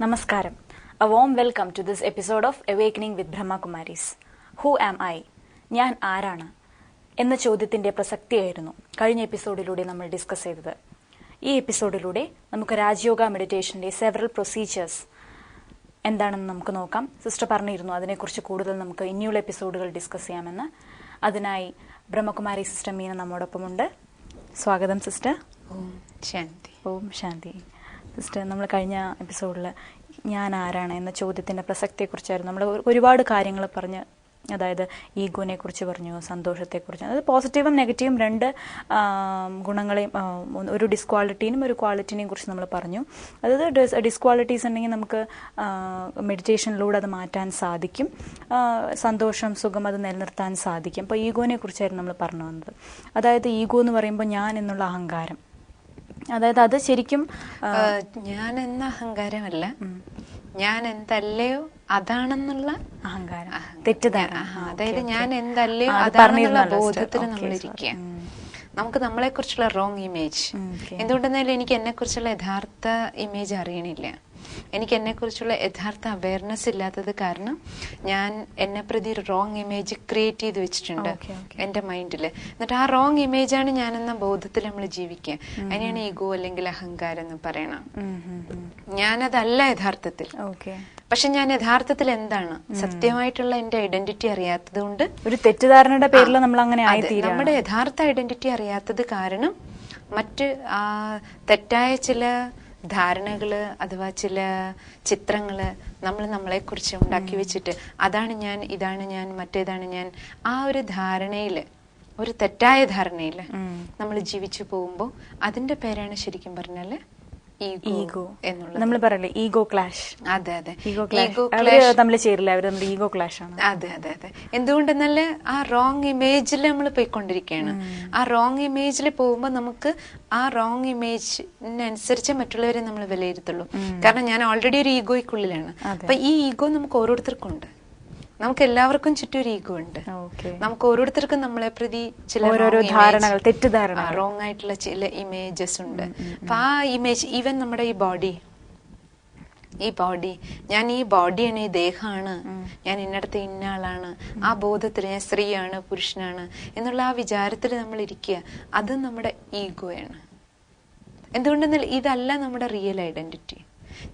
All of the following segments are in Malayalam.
നമസ്കാരം. A warm welcome to this episode of awakening with Brahma Kumaris who am I ഞാൻ ആരാണ്? എന്ന ചോദ്യത്തിന്റെ പ്രസക്തിയായിരുന്നു കഴിഞ്ഞ എപ്പിസോഡിലൂടെ നമ്മൾ ഡിസ്കസ് ചെയ്തത്. ഈ എപ്പിസോഡിലൂടെ നമുക്ക് രാജയോഗ മെഡിറ്റേഷന്റെ സെവറൽ പ്രൊസീജിയേഴ്സ് എന്താണെന്ന് നമുക്ക് നോക്കാം. സിസ്റ്റർ പറഞ്ഞിരുന്നു അതിനെക്കുറിച്ച് കൂടുതൽ നമുക്ക് ഇനിയുള്ള എപ്പിസോഡുകൾ ഡിസ്കസ് ചെയ്യാമെന്ന്. അതിനായി ബ്രഹ്മകുമാരി സിസ്റ്റർ മീന നമ്മോടൊപ്പമുണ്ട്. സ്വാഗതം സിസ്റ്റർ ഓം ശാന്തി. ഓം ശാന്തി. സിസ്റ്റർ നമ്മൾ കഴിഞ്ഞ എപ്പിസോഡിൽ ഞാൻ ആരാണ് എന്ന ചോദ്യത്തിന്റെ പ്രസക്തിയെക്കുറിച്ചായിരുന്നു. നമ്മൾ ഒരു- ഒരുപാട് കാര്യങ്ങൾ പറഞ്ഞ് അതായത് ഈഗോനെ കുറിച്ച് പറഞ്ഞു സന്തോഷത്തെക്കുറിച്ച് അതായത് പോസിറ്റീവും നെഗറ്റീവും രണ്ട് ഗുണങ്ങളെയും ഒരു ഡിസ്ക്വാളിറ്റീനും ഒരു ക്വാളിറ്റിനെയും കുറിച്ച് നമ്മൾ പറഞ്ഞു. അതായത് ഡിസ് ഡിസ്ക്വാളിറ്റീസ് ഉണ്ടെങ്കിൽ നമുക്ക് മെഡിറ്റേഷനിലൂടെ അത് മാറ്റാൻ സാധിക്കും. സന്തോഷം സുഖം അത് നിലനിർത്താൻ സാധിക്കും. അപ്പോൾ ഈഗോനെ കുറിച്ചായിരുന്നു നമ്മൾ പറഞ്ഞു വന്നത്. അതായത് ഈഗോ എന്ന് പറയുമ്പോൾ ഞാൻ എന്നുള്ള അഹങ്കാരം. അതായത് അത് ശരിക്കും ഞാൻ എന്ന അഹങ്കാരമല്ല. ഞാൻ എന്തല്ലയോ അതാണെന്നുള്ള അഹങ്കാരം. തെറ്റിദ്ധാരണ. അതായത് ഞാൻ. എന്തല്ലയോ അതാണെന്നുള്ള ബോധത്തിൽ. നമ്മൾ ഇരിക്കുക നമുക്ക് നമ്മളെ കുറിച്ചുള്ള റോങ് ഇമേജ് എന്തുകൊണ്ടെന്നാലും എനിക്ക് എന്നെ കുറിച്ചുള്ള യഥാർത്ഥ ഇമേജ് അറിയണില്ല. എനിക്ക് എന്നെ കുറിച്ചുള്ള യഥാർത്ഥ അവയർനെസ് ഇല്ലാത്തത് കാരണം ഞാൻ എന്നെ പ്രതി ഒരു റോങ് ഇമേജ് ക്രിയേറ്റ് ചെയ്ത് വെച്ചിട്ടുണ്ട്. എന്റെ മൈൻഡിൽ എന്നിട്ട് ആ റോങ് ആണ് ഞാൻ എന്ന ബോധത്തിൽ നമ്മൾ ജീവിക്കുക. അതിനെയാണ് ഈഗോ അല്ലെങ്കിൽ അഹങ്കാരം എന്ന് പറയണം. ഞാനതല്ല യഥാർത്ഥത്തിൽ. പക്ഷെ ഞാൻ യഥാർത്ഥത്തിൽ എന്താണ്? സത്യമായിട്ടുള്ള എന്റെ ഐഡന്റിറ്റി അറിയാത്തത് കൊണ്ട് ഒരു തെറ്റിദ്ധാരണയുടെ പേരിൽ നമ്മൾ അങ്ങനെ നമ്മുടെ യഥാർത്ഥ ഐഡന്റിറ്റി അറിയാത്തത് കാരണം മറ്റ് ആ, തെറ്റായ ചില ധാരണകൾ അഥവാ ചില ചിത്രങ്ങൾ നമ്മൾ നമ്മളെ കുറിച്ച് ഉണ്ടാക്കി വെച്ചിട്ട് അതാണ് ഞാൻ ഇതാണ് ഞാൻ മറ്റേതാണ് ഞാൻ ആ ഒരു ധാരണയിൽ ഒരു തെറ്റായ ധാരണയിൽ നമ്മൾ ജീവിച്ചു പോകുമ്പോൾ അതിന്റെ പേരാണ് ശരിക്കും പറഞ്ഞാൽ ഈഗോ എന്നുള്ളത്. നമ്മൾ പറയല്ലേ ഈഗോ ക്ലാഷ് അതെ അതെ. ഈഗോ ക്ലാഷ് അവർ തമ്മിൽ ചേരില്ല അവർ നമ്മുടെ ഈഗോ ക്ലാഷ് ആണ്. അതെ അതെ അതെ. എന്തുകൊണ്ടെന്നാൽ ആ റോങ് ഇമേജിൽ നമ്മൾ പോയിക്കൊണ്ടിരിക്കുകയാണ് ആ റോങ് ഇമേജിൽ പോകുമ്പോൾ നമുക്ക് ആ റോങ് ഇമേജിനനുസരിച്ച് മറ്റുള്ളവരെ നമ്മൾ വിലയിരുത്തുള്ളൂ. കാരണം ഞാൻ ഓൾറെഡി ഒരു ഈഗോയ്ക്കുള്ളിലാണ്. അപ്പൊ ഈ ഈഗോ നമുക്ക് ഓരോരുത്തർക്കും ഉണ്ട് നമുക്ക് എല്ലാവർക്കും ചുറ്റും ഒരു ഈഗോ ഉണ്ട്. നമുക്ക് ഓരോരുത്തർക്കും നമ്മളെ പ്രതി ചില ഓരോരോ ധാരണകൾ, തെറ്റിദ്ധാരണ റോങ് ആയിട്ടുള്ള ചില ഇമേജസ് ഉണ്ട്. അപ്പൊ ആ ഇമേജ് ഈവൻ നമ്മുടെ ഈ ബോഡി ഈ ബോഡി ഞാൻ ഈ ബോഡിയാണ് ഈ ദേഹമാണ് ഞാൻ ഇന്നടത്ത് ഇന്ന ആളാണ് ആ ബോധത്തിൽ ഞാൻ സ്ത്രീയാണ് പുരുഷനാണ് എന്നുള്ള ആ വിചാരത്തിൽ നമ്മൾ ഇരിക്കുക അത് നമ്മുടെ ഈഗോയാണ്. എന്തുകൊണ്ടെന്നാൽ ഇതല്ല നമ്മുടെ റിയൽ ഐഡന്റിറ്റി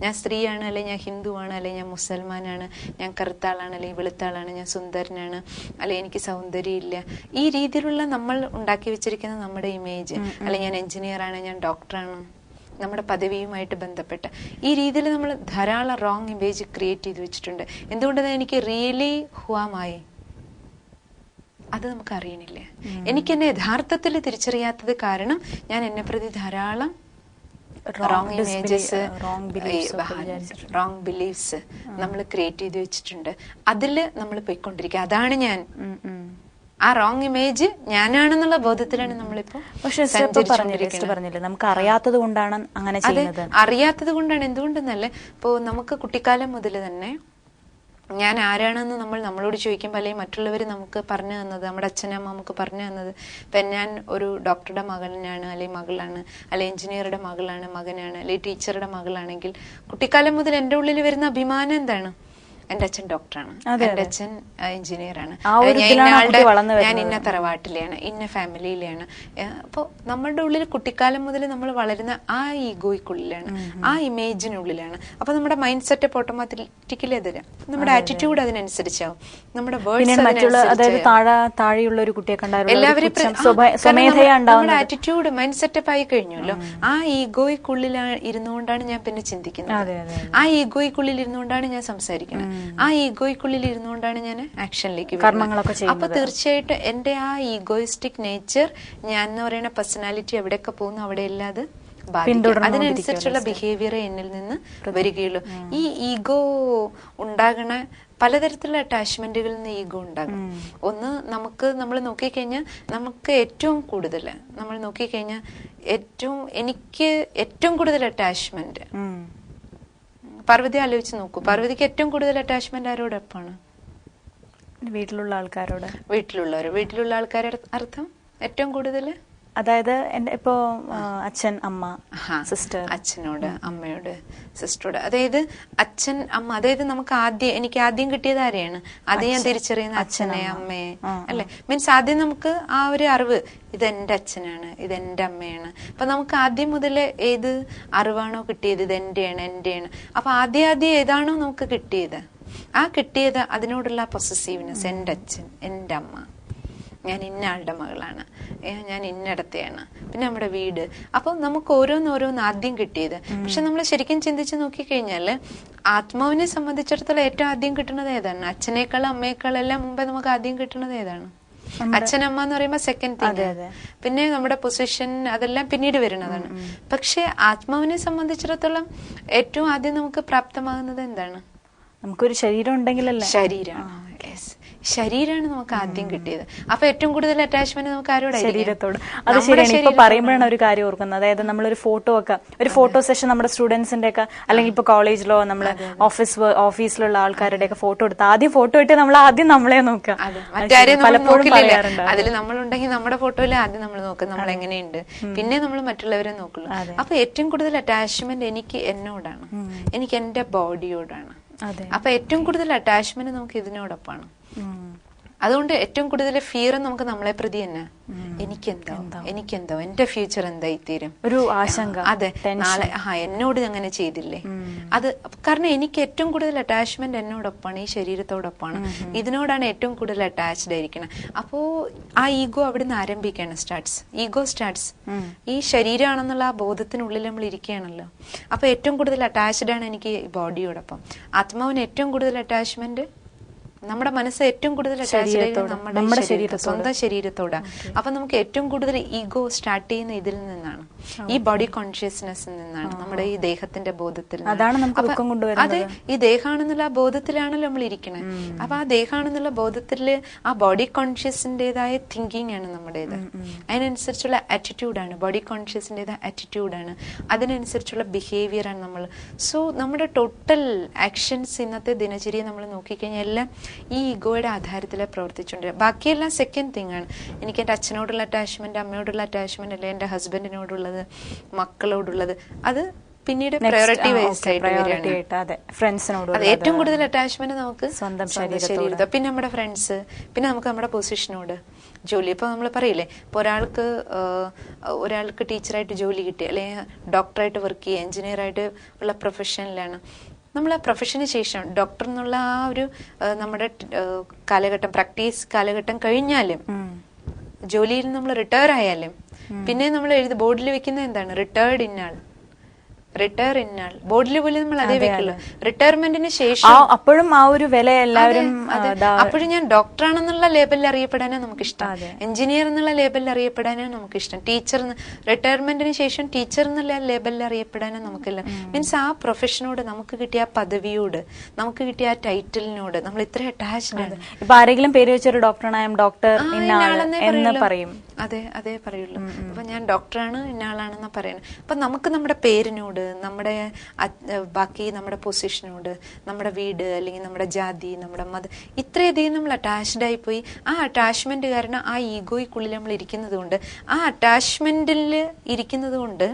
ഞാൻ സ്ത്രീയാണ് അല്ലെങ്കിൽ ഞാൻ ഹിന്ദുവാണ് അല്ലെങ്കിൽ ഞാൻ മുസൽമാനാണ് ഞാൻ കറുത്ത ആളാണ് അല്ലെങ്കിൽ വെളുത്ത ആളാണ് ഞാൻ സുന്ദരനാണ് അല്ലെങ്കിൽ എനിക്ക് സൗന്ദര്യമില്ല. ഈ രീതിയിലുള്ള നമ്മൾ ഉണ്ടാക്കി വെച്ചിരിക്കുന്ന നമ്മുടെ ഇമേജ് അല്ലെങ്കിൽ ഞാൻ എഞ്ചിനീയർ ആണ് ഞാൻ ഡോക്ടറാണ് നമ്മുടെ പദവിയുമായിട്ട് ബന്ധപ്പെട്ട്. ഈ രീതിയിൽ നമ്മൾ ധാരാളം റോങ് ഇമേജ് ക്രിയേറ്റ് ചെയ്ത് വെച്ചിട്ടുണ്ട്. എന്തുകൊണ്ടാണ് എനിക്ക് റിയലി ഹുവാമായി? അത് നമുക്ക് അറിയണില്ല. എനിക്ക് എന്നെ യഥാർത്ഥത്തിൽ തിരിച്ചറിയാത്തത് കാരണം ഞാൻ എന്നെ പ്രതി ധാരാളം റോങ് ഇമേജസ് റോങ് ബിലീഫ്സ് നമ്മൾ ക്രിയേറ്റ് ചെയ്ത് വെച്ചിട്ടുണ്ട്. അതിൽ നമ്മൾ പോയിക്കൊണ്ടിരിക്കുക. അതാണ് ഞാൻ. ആ റോങ് ഇമേജ് ഞാനാണെന്നുള്ള ബോധത്തിലാണ് നമ്മളിപ്പോ പക്ഷെ പറഞ്ഞില്ലേ നമുക്ക് അറിയാത്തത് കൊണ്ടാണ് അങ്ങനെ ചെയ്യുന്നത്. അറിയാത്തത് കൊണ്ടാണ്. എന്തുകൊണ്ടെന്നല്ലേ ഇപ്പോ നമുക്ക് കുട്ടിക്കാലം മുതൽ തന്നെ ഞാൻ ആരാണെന്ന് നമ്മൾ നമ്മളോട് ചോദിക്കുമ്പോൾ അല്ലെങ്കിൽ മറ്റുള്ളവർ നമുക്ക് പറഞ്ഞു തന്നത് നമ്മുടെ അച്ഛനമ്മ നമുക്ക് പറഞ്ഞു തന്നത് ഇപ്പം ഞാൻ ഒരു ഡോക്ടറുടെ മകനാണ് അല്ലെങ്കിൽ മകളാണ് അല്ലെങ്കിൽ എഞ്ചിനീയറുടെ മകളാണ് മകനാണ് അല്ലെങ്കിൽ ടീച്ചറുടെ മകളാണെങ്കിൽ കുട്ടിക്കാലം മുതൽ എന്റെ ഉള്ളിൽ വരുന്ന അഭിമാനം എന്താണ്? എന്റെ അച്ഛൻ ഡോക്ടറാണ്. എന്റെ എന്റെ അച്ഛൻ എഞ്ചിനീയറാണ്. ആണ് ഞാൻ ഇന്ന തറവാട്ടിലെയാണ് ഇന്ന ഫാമിലിയിലെയാണ്. അപ്പോൾ നമ്മളുടെ ഉള്ളിൽ കുട്ടിക്കാലം മുതൽ നമ്മൾ വളരുന്ന ആ ഈഗോയ്ക്കുള്ളിലാണ് ആ ഇമേജിനുള്ളിലാണ്. അപ്പൊ നമ്മുടെ മൈൻഡ് സെറ്റപ്പ് ഓട്ടോമാറ്റിക്കലി അതിന് നമ്മുടെ ആറ്റിറ്റ്യൂഡ് അതിനനുസരിച്ചാവും. നമ്മുടെ താഴെയുള്ള ഒരു കുട്ടിയെ എല്ലാവരും ഉണ്ടാവുന്നത്. ആറ്റിറ്റ്യൂഡ് മൈൻഡ് സെറ്റപ്പ് ആയി കഴിഞ്ഞല്ലോ. ആ ഈഗോയ്ക്കുള്ളിലാണ് ഇരുന്നുകൊണ്ടാണ് ഞാൻ പിന്നെ ചിന്തിക്കുന്നത്. അതെ, അതെ, അതെ. ആ ഈഗോയ്ക്കുള്ളിൽ ഇരുന്നുകൊണ്ടാണ് ഞാൻ സംസാരിക്കുന്നത്. ആ ഈഗോയ്ക്കുള്ളിൽ ഇരുന്നുകൊണ്ടാണ് ഞാൻ ആക്ഷനിലേക്ക് കർമ്മങ്ങളൊക്കെ അപ്പൊ തീർച്ചയായിട്ടും എന്റെ ആ ഈഗോയിസ്റ്റിക് നേച്ചർ ഞാൻ എന്ന് പറയുന്ന പേഴ്സണാലിറ്റി എവിടെയൊക്കെ പോകുന്നു അവിടെ അല്ലാതെ അത് അതിനനുസരിച്ചുള്ള ബിഹേവിയർ എന്നിൽ നിന്ന് വരികയുള്ളൂ. ഈ ഈഗോ ഉണ്ടാകണ പലതരത്തിലുള്ള അറ്റാച്ച്മെന്റുകളിൽ നിന്ന് ഈഗോ ഉണ്ടാകും. ഒന്ന് നമുക്ക് നമ്മൾ നോക്കിക്കഴിഞ്ഞാൽ നമുക്ക് ഏറ്റവും കൂടുതൽ നമ്മൾ നോക്കിക്കഴിഞ്ഞാൽ ഏറ്റവും എനിക്ക് ഏറ്റവും കൂടുതൽ അറ്റാച്ച്മെന്റ്. പാർവതി ആലോചിച്ച് നോക്കൂ. പാർവതിക്ക് ഏറ്റവും കൂടുതൽ അറ്റാച്ച്മെന്റ് ആരോടൊപ്പമാണ് വീട്ടിലുള്ള ആൾക്കാരോട്. വീട്ടിലുള്ളവർ വീട്ടിലുള്ള ആൾക്കാരുടെ അർത്ഥം? ഏറ്റവും കൂടുതൽ അതായത് എന്റെ ഇപ്പോ അച്ഛൻ അമ്മ സിസ്റ്റർ. അച്ഛനോട് അമ്മയോട് സിസ്റ്ററോട്. അതായത് അച്ഛൻ അമ്മ അതായത് നമുക്ക് ആദ്യം എനിക്ക് ആദ്യം കിട്ടിയത് ആരെയാണ്? ആദ്യം ഞാൻ തിരിച്ചറിയുന്ന അച്ഛനെ അമ്മയെ അല്ലെ? മീൻസ് ആദ്യം നമുക്ക് ആ ഒരു അറിവ് ഇത് എന്റെ അച്ഛനാണ് ഇത് അമ്മയാണ്. അപ്പൊ നമുക്ക് ആദ്യം മുതൽ ഏത് അറിവാണോ കിട്ടിയത് ഇത് എന്റെയാണ് എന്റെയാണ് അപ്പൊ ആദ്യം ആദ്യം ഏതാണോ നമുക്ക് കിട്ടിയത്? ആ കിട്ടിയത് അതിനോടുള്ള പൊസസീവ്നെസ് എന്റെ അച്ഛൻ എന്റെ അമ്മ. ഞാൻ ഇന്ന ആളുടെ മകളാണ്. ഞാൻ ഇന്നടത്തെയാണ് പിന്നെ നമ്മുടെ വീട്. അപ്പം നമുക്ക് ഓരോന്നോരോന്ന് ആദ്യം കിട്ടിയത്. പക്ഷെ നമ്മൾ ശരിക്കും ചിന്തിച്ച് നോക്കിക്കഴിഞ്ഞാൽ ആത്മാവിനെ സംബന്ധിച്ചിടത്തോളം ഏറ്റവും ആദ്യം കിട്ടുന്നത് ഏതാണ്? അച്ഛനേക്കാളും അമ്മയേക്കാളും എല്ലാം മുമ്പേ നമുക്ക് ആദ്യം കിട്ടുന്നത് ഏതാണ്? അച്ഛനമ്മ എന്ന് പറയുമ്പോൾ സെക്കൻഡ് തിങ് പിന്നെ നമ്മുടെ പൊസിഷൻ അതെല്ലാം പിന്നീട് വരുന്നതാണ്. പക്ഷെ ആത്മാവിനെ സംബന്ധിച്ചിടത്തോളം ഏറ്റവും ആദ്യം നമുക്ക് പ്രാപ്തമാകുന്നത് എന്താണ്? നമുക്കൊരു ശരീരം ഉണ്ടെങ്കിലല്ലേ? ശരീരം Yes. ശരീരമാണ് നമുക്ക് ആദ്യം കിട്ടിയത്. അപ്പൊ ഏറ്റവും കൂടുതൽ അറ്റാച്ച്മെന്റ് നമുക്ക് ആരോടായിരിക്കും? ശരീരത്തോട്. അത് ശരിയാണ്. ഇപ്പൊ പറയുമ്പോഴാണ് ഒരു കാര്യം ഓർക്കുന്നത്. അതായത് നമ്മളൊരു ഫോട്ടോ ഒക്കെ ഒരു ഫോട്ടോ സെഷൻ നമ്മുടെ സ്റ്റുഡൻസിന്റെ ഒക്കെ അല്ലെങ്കിൽ ഇപ്പൊ കോളേജിലോ നമ്മൾ ഓഫീസ് ഓഫീസിലുള്ള ആൾക്കാരുടെ ഒക്കെ ഫോട്ടോ എടുത്ത് ആദ്യം ഫോട്ടോ ഇട്ട് നമ്മൾ ആദ്യം നമ്മളെ നോക്കുക. പലപ്പോഴും അതിൽ നമ്മളുണ്ടെങ്കിൽ നമ്മുടെ ഫോട്ടോയിൽ ആദ്യം നമ്മൾ നോക്കും നമ്മൾ എങ്ങനെയുണ്ട്? പിന്നെ നമ്മൾ മറ്റുള്ളവരെ നോക്കുള്ളൂ. അപ്പൊ ഏറ്റവും കൂടുതൽ അറ്റാച്ച്മെന്റ് എനിക്ക് എന്നോടാണ്. എനിക്ക് എന്റെ ബോഡിയോടാണ് അപ്പൊ ഏറ്റവും കൂടുതൽ അറ്റാച്ച്മെന്റ് നമുക്ക് ഇതിനോടൊപ്പമാണ്. അതുകൊണ്ട് ഏറ്റവും കൂടുതൽ ഫിയർ നമുക്ക് നമ്മളെ പ്രതി തന്നെ. എനിക്കെന്തോ? എനിക്കെന്തോ? എന്റെ ഫ്യൂച്ചർ എന്തായി തീരും? ഒരു ആശങ്ക അതെ. നാളെ ആ എന്നോട് അങ്ങനെ ചെയ്തില്ലേ? അത് കാരണം എനിക്ക് ഏറ്റവും കൂടുതൽ അറ്റാച്ച്മെന്റ് എന്നോടൊപ്പമാണ് ഈ ശരീരത്തോടൊപ്പമാണ് ഇതിനോടാണ് ഏറ്റവും കൂടുതൽ അറ്റാച്ച്ഡ് ആയിരിക്കണം. അപ്പോ ആ ഈഗോ അവിടെ നിന്ന് ആരംഭിക്കുകയാണ് സ്റ്റാർട്ട്സ് ഈഗോ സ്റ്റാർട്ട്സ് ഈ ശരീരമാണെന്നുള്ള ആ ബോധത്തിനുള്ളിൽ നമ്മൾ ഇരിക്കുകയാണല്ലോ. അപ്പൊ ഏറ്റവും കൂടുതൽ അറ്റാച്ച്ഡ് ആണ് എനിക്ക് ബോഡിയോടൊപ്പം ആത്മാവിന് ഏറ്റവും കൂടുതൽ അറ്റാച്ച്മെന്റ് നമ്മുടെ മനസ്സ് ഏറ്റവും കൂടുതൽ നമ്മുടെ സ്വന്തം ശരീരത്തോട്. അപ്പൊ നമുക്ക് ഏറ്റവും കൂടുതൽ ഈഗോ സ്റ്റാർട്ട് ചെയ്യുന്ന ഇതിൽ നിന്നാണ്. ഈ ബോഡി കോൺഷ്യസ്നെസ്സിൽ നിന്നാണ് നമ്മുടെ ഈ ദേഹത്തിന്റെ ബോധത്തിൽ. അതാണ്. അതെ ഈ ദേഹാണെന്നുള്ള ആ ബോധത്തിലാണല്ലോ നമ്മൾ ഇരിക്കുന്നത് അപ്പൊ ആ ദേഹാണെന്നുള്ള ബോധത്തിൽ ആ ബോഡി കോൺഷ്യസിന്റേതായ തിങ്കിങ് ആണ് നമ്മുടേത്. അതിനനുസരിച്ചുള്ള ആറ്റിറ്റ്യൂഡാണ് ബോഡി കോൺഷ്യസിന്റേതായ ആറ്റിറ്റ്യൂഡാണ് അതിനനുസരിച്ചുള്ള ബിഹേവിയർ ആണ് നമ്മൾ. സോ നമ്മുടെ ടോട്ടൽ ആക്ഷൻസ് ഇന്നത്തെ ദിനചര്യ നമ്മൾ നോക്കിക്കഴിഞ്ഞാൽ എല്ലാം ഈ ഈഗോയുടെ ആധാരത്തിൽ പ്രവർത്തിച്ചുകൊണ്ടിരിക്കുക ബാക്കിയെല്ലാം സെക്കൻഡ് തിങ് ആണ്. എനിക്ക് എന്റെ അച്ഛനോടുള്ള അറ്റാച്ച്മെന്റ് അമ്മയോടുള്ള അറ്റാച്ച്മെന്റ് അല്ലെങ്കിൽ എന്റെ ഹസ്ബൻഡിനോടുള്ളത് മക്കളോടുള്ളത് അത് പിന്നീട് പ്രയോറിറ്റി വൈസ് ആയിട്ട് ഫ്രണ്ട്സിനോട് അത്. ഏറ്റവും കൂടുതൽ അറ്റാച്ച്മെന്റ് നമുക്ക് സ്വന്തം ശരീരത്തോട്. പിന്നെ നമ്മുടെ ഫ്രണ്ട്സ് പിന്നെ നമുക്ക് നമ്മുടെ പൊസിഷനോട് ജോലി ഇപ്പൊ നമ്മൾ പറയില്ലേ ഇപ്പൊ ഒരാൾക്ക് ഒരാൾക്ക് ടീച്ചറായിട്ട് ജോലി കിട്ടി അല്ലെങ്കിൽ ഡോക്ടറായിട്ട് വർക്ക് ചെയ്യുക എഞ്ചിനീയർ ആയിട്ട് ഉള്ള പ്രൊഫഷനിലാണ് നമ്മൾ ആ പ്രൊഫഷന് ശേഷം ഡോക്ടർ എന്നുള്ള ആ ഒരു നമ്മുടെ കാലഘട്ടം പ്രാക്ടീസ് കാലഘട്ടം കഴിഞ്ഞാലും ജോലിയിൽ നമ്മൾ റിട്ടയർ ആയാലും പിന്നെ നമ്മൾ എഴുതി ബോർഡിൽ വെക്കുന്നത് എന്താണ്? റിട്ടയർഡ് ഇന്നാൾ റിട്ടയർ ഇന്നാൾ ബോർഡിൽ പോലും നമ്മൾ അതേ വെക്കുള്ളൂ. റിട്ടയർമെന്റിന് ശേഷം അപ്പോഴും ആ ഒരു വില എല്ലാവരും അപ്പോഴും ഞാൻ ഡോക്ടറാണെന്നുള്ള ലേബലിൽ അറിയപ്പെടാനാണ് നമുക്ക് ഇഷ്ടം എഞ്ചിനീയർ എന്നുള്ള ലേബലിൽ അറിയപ്പെടാനാണ് നമുക്ക് ഇഷ്ടം ടീച്ചർ റിട്ടയർമെന്റിന് ശേഷം ടീച്ചർ എന്നുള്ള ലേബലിൽ അറിയപ്പെടാനാണ് നമുക്കില്ല മീൻസ് ആ പ്രൊഫഷനോട് നമുക്ക് കിട്ടിയ ആ പദവിയോട് നമുക്ക് കിട്ടിയ ആ ടൈറ്റിലിനോട് നമ്മൾ ഇത്ര അറ്റാച്ച്ഡ് ആണ്. ഇപ്പൊ ആരെങ്കിലും പേര് വെച്ചൊരു ഡോക്ടറാണ് ഡോക്ടർ എന്ന് പറയും. അതെ അതെ പറയുള്ളൂ. അപ്പൊ ഞാൻ ഡോക്ടറാണ് ഇന്നയാളാണെന്നാ പറയുന്നത്. അപ്പൊ നമുക്ക് നമ്മുടെ പേരിനോട് നമ്മുടെ ബാക്കി നമ്മുടെ പൊസിഷനോട് നമ്മുടെ വീട് അല്ലെങ്കിൽ നമ്മുടെ ജാതി നമ്മുടെ മത ഇത്രയധികം നമ്മൾ അറ്റാച്ച്ഡ് ആയി പോയി. ആ അറ്റാച്ച്മെന്റ് കാരണം ആ ഈഗോയ്ക്കുള്ളിൽ നമ്മൾ ഇരിക്കുന്നത് കൊണ്ട് ആ അറ്റാച്ച്മെന്റിൽ ഇരിക്കുന്നത് കൊണ്ട്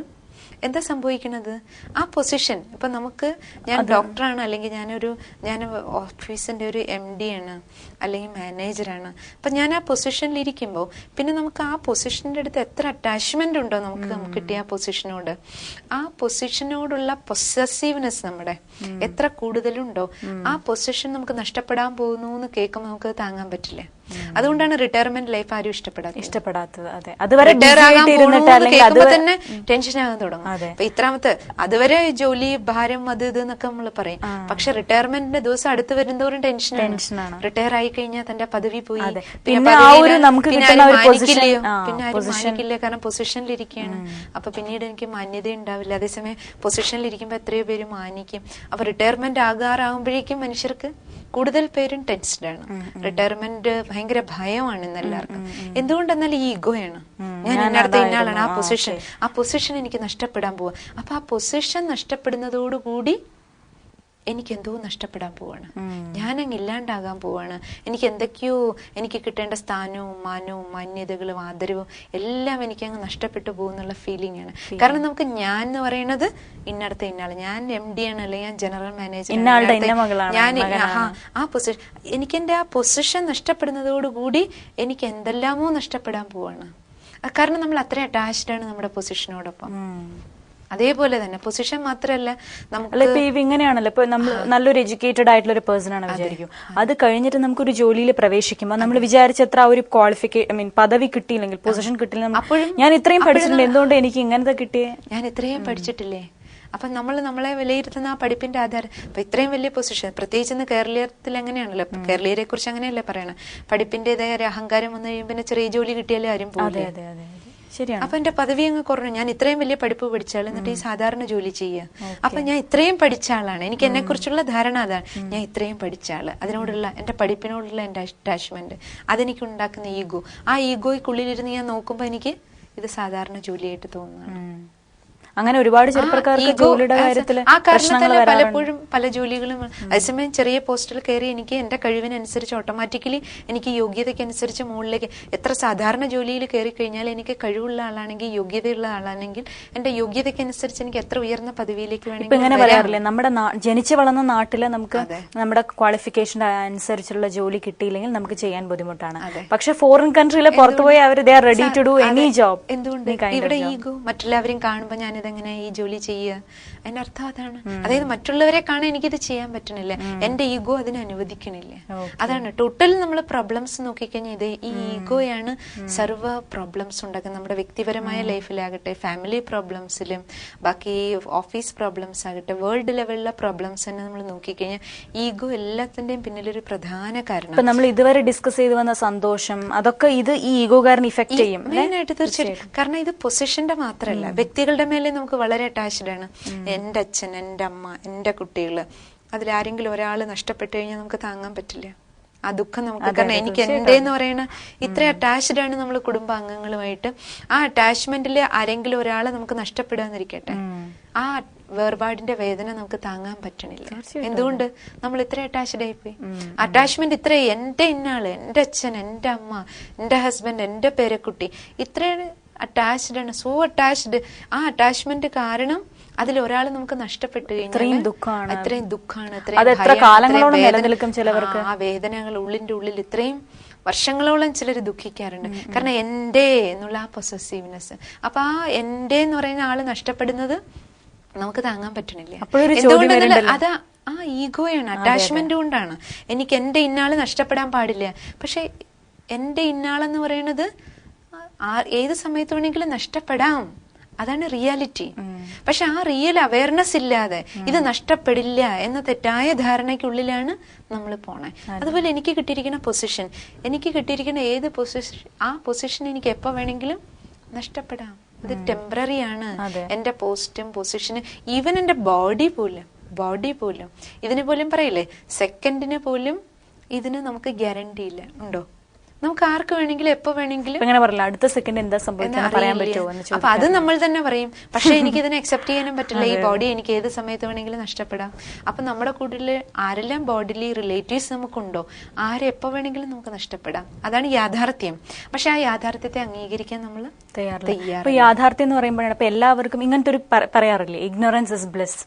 എന്താ സംഭവിക്കുന്നത് ആ പൊസിഷൻ ഇപ്പൊ നമുക്ക് ഞാൻ ഡോക്ടറാണ് അല്ലെങ്കിൽ ഞാനൊരു ഞാൻ ഓഫീസിന്റെ ഒരു എം ഡി ആണ് അല്ലെങ്കിൽ മാനേജറാണ് അപ്പൊ ഞാൻ ആ പൊസിഷനിൽ ഇരിക്കുമ്പോൾ പിന്നെ നമുക്ക് ആ പൊസിഷന്റെ അടുത്ത് എത്ര അറ്റാച്ച്മെന്റ് ഉണ്ടോ നമുക്ക് നമുക്ക് കിട്ടിയ ആ പൊസിഷനോട് ആ പൊസിഷനോടുള്ള പൊസസീവ്നെസ് നമ്മുടെ എത്ര കൂടുതലുണ്ടോ? ആ പൊസിഷൻ നമുക്ക് നഷ്ടപ്പെടാൻ പോകുന്നു എന്ന് കേൾക്കുമ്പോൾ നമുക്ക് താങ്ങാൻ പറ്റില്ല? അതുകൊണ്ടാണ് റിട്ടയർമെന്റ് ലൈഫ് ആരും ഇഷ്ടപ്പെടാത്തത്. ഇഷ്ടപ്പെടാത്തത് അതെ. അതുവരെ തന്നെ ടെൻഷൻ ആകാൻ തുടങ്ങും. അപ്പൊ ഇത്രാമത്തെ അതുവരെ ജോലി ഭാരം അത് ഇത് എന്നൊക്കെ നമ്മൾ പറയും. പക്ഷെ റിട്ടയർമെന്റിന്റെ ദിവസം അടുത്ത് വരുന്നതോറും ടെൻഷൻ ടെൻഷനാണ്. റിട്ടയർ ആയി കഴിഞ്ഞാൽ തന്റെ പദവി പോയി. പിന്നെ മാനിക്കില്ലയോ? പിന്നെ ആരും മാനിക്കില്ല? കാരണം പൊസിഷനിൽ ഇരിക്കുകയാണ് അപ്പൊ പിന്നീട് എനിക്ക് മാന്യത ഉണ്ടാവില്ല അതേസമയം പൊസിഷനിൽ ഇരിക്കുമ്പോ എത്രയോ പേര് മാനിക്കും. അപ്പൊ റിട്ടയർമെന്റ് ആകാറാകുമ്പോഴേക്കും മനുഷ്യർക്ക് കൂടുതൽ പേരും ടെൻഷനാണ് ആണ്. റിട്ടയർമെന്റ് ഭയങ്കര ഭയമാണ് ഇന്ന് എല്ലാവർക്കും. എന്തുകൊണ്ടെന്നാൽ ഈ ഈഗോയാണ് ഞാൻ ഇന്നടത്ത് ഇന്നാളാണ് ആ, പൊസിഷൻ ആ പൊസിഷൻ എനിക്ക് നഷ്ടപ്പെടാൻ പോവാ. അപ്പൊ ആ പൊസിഷൻ നഷ്ടപ്പെടുന്നതോടുകൂടി എനിക്ക് എന്തോ നഷ്ടപ്പെടാൻ പോവാണ്. ഞാൻ ഞാനങ്ങ് ഇല്ലാണ്ടാകാൻ പോവാണ്. എനിക്ക് എന്തൊക്കെയോ എനിക്ക് കിട്ടേണ്ട സ്ഥാനവും മാനവും മാന്യതകളും ആദരവും എല്ലാം എനിക്ക് അങ്ങ് നഷ്ടപ്പെട്ടു പോകുന്നുള്ള ഫീലിംഗ് ആണ്. കാരണം നമുക്ക് ഞാൻ എന്ന് പറയുന്നത് ഇന്നടത്തെ ഇന്നാൾ. ഞാൻ എം ഡി ആണ് അല്ലെങ്കിൽ ഞാൻ ജനറൽ മാനേജർ ഞാൻ ആ, പൊസിഷൻ എനിക്ക് എന്റെ ആ പൊസിഷൻ നഷ്ടപ്പെടുന്നതോടുകൂടി എനിക്ക് എന്തെല്ലാമോ നഷ്ടപ്പെടാൻ പോവാണ്. കാരണം നമ്മൾ അത്ര അറ്റാച്ച്ഡ് ആണ് നമ്മുടെ പൊസിഷനോടൊപ്പം. അതേപോലെ തന്നെ. പൊസിഷൻ മാത്രമല്ല നമുക്ക് ഇപ്പൊ ഇങ്ങനെയാണല്ലോ. ഇപ്പൊ നമ്മൾ നല്ലൊരു എഡ്യൂക്കേറ്റഡ് ആയിട്ടുള്ള ഒരു പേഴ്സൺ ആണ് വിചാരിക്കും അത് കഴിഞ്ഞിട്ട് നമുക്കൊരു ജോലിയിൽ പ്രവേശിക്കുമ്പോൾ നമ്മൾ വിചാരിച്ചത്ര ഒരു ക്വാളിഫിക്കേ ഐ മീൻ പദവി കിട്ടിയില്ലെങ്കിൽ പൊസിഷൻ കിട്ടിയില്ലെങ്കിൽ അപ്പോഴും- ഞാൻ ഇത്രയും പഠിച്ചിട്ടില്ല പഠിച്ചിട്ടുണ്ട്. എന്തുകൊണ്ട് എനിക്ക് ഇങ്ങനത്തെ കിട്ടിയേ? ഞാൻ ഇത്രയും പഠിച്ചിട്ടില്ലേ? അപ്പൊ നമ്മൾ നമ്മളെ വിലയിരുത്തുന്ന ആ പഠിപ്പിന്റെ ആധാരം അപ്പൊ ഇത്രയും വലിയ പൊസിഷൻ പ്രത്യേകിച്ച് ഇന്ന് കേരളീയത്തിൽ എങ്ങനെയാണല്ലോ? ഇപ്പൊ കേരളീയരെ കുറിച്ച് അങ്ങനെയല്ലേ പറയണം? പഠിപ്പിന്റേതായ ഒരു അഹങ്കാരം വന്നു കഴിയുമ്പോൾ പിന്നെ ചെറിയ ജോലി കിട്ടിയാലേ ആരും പോകും പോകില്ല. ശരിയാണ്. അപ്പൊ എന്റെ പദവി അങ്ങ് കുറഞ്ഞു. ഞാൻ ഇത്രയും വലിയ പഠിപ്പ് പഠിച്ചാൽ എന്നിട്ട് ഈ സാധാരണ ജോലി ചെയ്യുക. അപ്പൊ ഞാൻ ഇത്രയും പഠിച്ച ആളാണ്. എനിക്ക് എന്നെ കുറിച്ചുള്ള ധാരണ അതാണ്. ഞാൻ ഇത്രയും പഠിച്ച ആൾ. അതിനോടുള്ള എന്റെ പഠിപ്പിനോടുള്ള എന്റെ അറ്റാച്ച്മെന്റ് അതെനിക്ക് ഉണ്ടാക്കുന്ന ഈഗോ ആ ഈഗോയ്ക്കുള്ളിലിരുന്ന് ഞാൻ നോക്കുമ്പോ എനിക്ക് ഇത് സാധാരണ ജോലിയായിട്ട് തോന്നുന്നു. അങ്ങനെ ഒരുപാട് ചെറുപ്പക്കാർക്ക് ജോലിയുടെ കാര്യത്തിൽ ആ പലപ്പോഴും പല ജോലികളും അതേസമയം ചെറിയ പോസ്റ്റിൽ കയറി എനിക്ക് എന്റെ കഴിവിനനുസരിച്ച് ഓട്ടോമാറ്റിക്കലി എനിക്ക് യോഗ്യതയ്ക്ക് അനുസരിച്ച് മുകളിലേക്ക് എത്ര സാധാരണ ജോലിയിൽ കയറി കഴിഞ്ഞാൽ എനിക്ക് കഴിവുള്ള ആളാണെങ്കിൽ യോഗ്യതയുള്ള ആളാണെങ്കിൽ എന്റെ യോഗ്യതയ്ക്കനുസരിച്ച് എനിക്ക് എത്ര ഉയർന്ന പദവിയിലേക്ക് വേണമെങ്കിൽ ഇങ്ങനെ പറയാറില്ലേ നമ്മുടെ ജനിച്ചു വളർന്ന നാട്ടിൽ നമുക്ക് നമ്മുടെ ക്വാളിഫിക്കേഷൻ അനുസരിച്ചുള്ള ജോലി കിട്ടിയില്ലെങ്കിൽ നമുക്ക് ചെയ്യാൻ ബുദ്ധിമുട്ടാണ്. പക്ഷെ ഫോറിൻ കൺട്രിയിൽ പുറത്തുപോയി അവർ ready to do any job എന്തുകൊണ്ട്? ഇവിടെ ഈഗോ കാണുമ്പോൾ കാണുമ്പോ ഞാനിതെങ്ങനെ ഈ ജോലി ചെയ്യുക അതിന്റെ അർത്ഥം അതാണ്. അതായത് മറ്റുള്ളവരെ കാണാൻ എനിക്കിത് ചെയ്യാൻ പറ്റണില്ല. എന്റെ ഈഗോ അതിനെ അനുവദിക്കണില്ല. അതാണ്. ടോട്ടൽ നമ്മൾ പ്രോബ്ലംസ് നോക്കിക്കഴിഞ്ഞാൽ ഇത് ഈ ഈഗോയാണ് സർവ പ്രോബ്ലംസ് ഉണ്ടാക്കുന്നത്. നമ്മുടെ വ്യക്തിപരമായ ലൈഫിലാകട്ടെ ഫാമിലി പ്രോബ്ലംസിലും ബാക്കി ഓഫീസ് പ്രോബ്ലംസ് ആകട്ടെ വേൾഡ് ലെവലിലെ പ്രോബ്ലംസ് തന്നെ നമ്മൾ നോക്കിക്കഴിഞ്ഞാൽ ഈഗോ എല്ലാത്തിന്റെയും പിന്നിലൊരു പ്രധാന കാരണം. ഇപ്പൊ നമ്മൾ ഇതുവരെ ഡിസ്കസ് ചെയ്തു വന്ന സന്തോഷം അതൊക്കെ ഇത് ഈ ഈഗോ കാരണം ഇഫക്ട് ചെയ്യും മെയിൻ ആയിട്ട് തീർച്ചയായിട്ടും. കാരണം ഇത് പൊസിഷന്റെ മാത്രമല്ല വ്യക്തികളുടെ മേലെ നമുക്ക് വളരെ അറ്റാച്ച്ഡ് ആണ്. എന്റെ അച്ഛൻ എന്റെ അമ്മ എന്റെ കുട്ടികൾ അതിലാരെങ്കിലും ഒരാൾ നഷ്ടപ്പെട്ടു കഴിഞ്ഞാൽ നമുക്ക് താങ്ങാൻ പറ്റില്ല. ആ ദുഃഖം നമുക്ക് കാരണം എനിക്ക് എന്റെ എന്ന് പറയുന്ന ഇത്ര അറ്റാച്ച്ഡ് ആണ് നമ്മൾ കുടുംബാംഗങ്ങളുമായിട്ട് ആ അറ്റാച്ച്മെന്റിൽ ആരെങ്കിലും ഒരാളെ നമുക്ക് നഷ്ടപ്പെടാന്നിരിക്കട്ടെ ആ വേർപാടിന്റെ വേദന നമുക്ക് താങ്ങാൻ പറ്റണില്ല. എന്തുകൊണ്ട്? നമ്മൾ ഇത്ര അറ്റാച്ച്ഡ് ആയിപ്പോയി. അറ്റാച്ച്മെന്റ് ഇത്ര എന്റെ ഇന്നാൾ എന്റെ അച്ഛൻ എന്റെ അമ്മ എന്റെ ഹസ്ബൻഡ് എന്റെ പേരക്കുട്ടി ഇത്ര അറ്റാച്ച്ഡ് ആണ്. സോ അറ്റാച്ച്ഡ് ആ അറ്റാച്ച്മെന്റ് കാരണം അതിൽ ഒരാൾ നമുക്ക് നഷ്ടപ്പെട്ടു കഴിഞ്ഞാൽ ദുഃഖമാണ്. അത്രയും ദുഃഖമാണ്. ചിലവർക്ക്. ആ വേദനകൾ ഉള്ളിന്റെ ഉള്ളിൽ ഇത്രയും വർഷങ്ങളോളം ചിലർ ദുഃഖിക്കാറുണ്ട്. കാരണം എന്റെ എന്നുള്ള ആ പൊസസീവ്നെസ് അപ്പൊ ആ എന്റെ എന്ന് പറയുന്ന ആൾ നഷ്ടപ്പെടുന്നത് നമുക്ക് താങ്ങാൻ പറ്റണില്ല. എന്തുകൊണ്ടെന്നാൽ അത് ആ ഈഗോയാണ് അറ്റാച്ച്മെന്റ് കൊണ്ടാണ്. എനിക്ക് എന്റെ ഇന്നാൾ നഷ്ടപ്പെടാൻ പാടില്ല. പക്ഷെ എന്റെ ഇന്നാളെന്ന് പറയുന്നത് ആ- ഏത് സമയത്ത് വേണമെങ്കിലും നഷ്ടപ്പെടാം. അതാണ് റിയാലിറ്റി. പക്ഷെ ആ റിയൽ അവയർനെസ് ഇല്ലാതെ ഇത് നഷ്ടപ്പെടില്ല എന്ന തെറ്റായ ധാരണയ്ക്കുള്ളിലാണ് നമ്മൾ പോണേ. അതുപോലെ എനിക്ക് കിട്ടിയിരിക്കുന്ന പൊസിഷൻ. എനിക്ക് കിട്ടിയിരിക്കുന്ന ഏത് പൊസിഷൻ ആ പൊസിഷൻ എനിക്ക് എപ്പോ വേണമെങ്കിലും നഷ്ടപ്പെടാം. അത് ടെമ്പററി ആണ്. എന്റെ പോസ്റ്റും പൊസിഷനും ഈവൻ എന്റെ ബോഡി പോലും ബോഡി പോലും. ഇതിന് പോലും പറയില്ലേ? സെക്കൻഡിന് പോലും ഇതിന് നമുക്ക് ഗ്യാരണ്ടി ഇല്ല ഉണ്ടോ? നമുക്ക് ആർക്ക് വേണമെങ്കിലും എപ്പോ വേണമെങ്കിലും. അങ്ങനെ പറയില്ല അടുത്ത സെക്കൻഡ് എന്താ സംഭവിക്കാൻ സംഭവിക്കുന്നത് പറയാൻ അറിയില്ല. പറ്റുമോ അപ്പൊ അത് നമ്മൾ തന്നെ പറയും. പക്ഷെ എനിക്ക് ഇതിനെ അക്സെപ്റ്റ് ചെയ്യാനും പറ്റില്ല. ഈ ബോഡി എനിക്ക് ഏത് സമയത്ത് വേണമെങ്കിലും നഷ്ടപ്പെടാം. അപ്പൊ നമ്മുടെ കൂടുതൽ ആരെല്ലാം ബോഡിലി റിലേറ്റീവ്സ് നമുക്കുണ്ടോ? ആരെ എപ്പോ വേണമെങ്കിലും നമുക്ക് നഷ്ടപ്പെടാം. അതാണ് യാഥാർത്ഥ്യം. പക്ഷെ ആ യാഥാർത്ഥ്യത്തെ അംഗീകരിക്കാൻ നമ്മൾ തയ്യാറാണ് യാഥാർത്ഥ്യം എന്ന് പറയുമ്പോഴാണ് അപ്പൊ എല്ലാവർക്കും ഇങ്ങനത്തെ ഒരു പറയാറില്ലേ? ഇഗ്നോറൻസ് ഇസ് ബ്ലസ്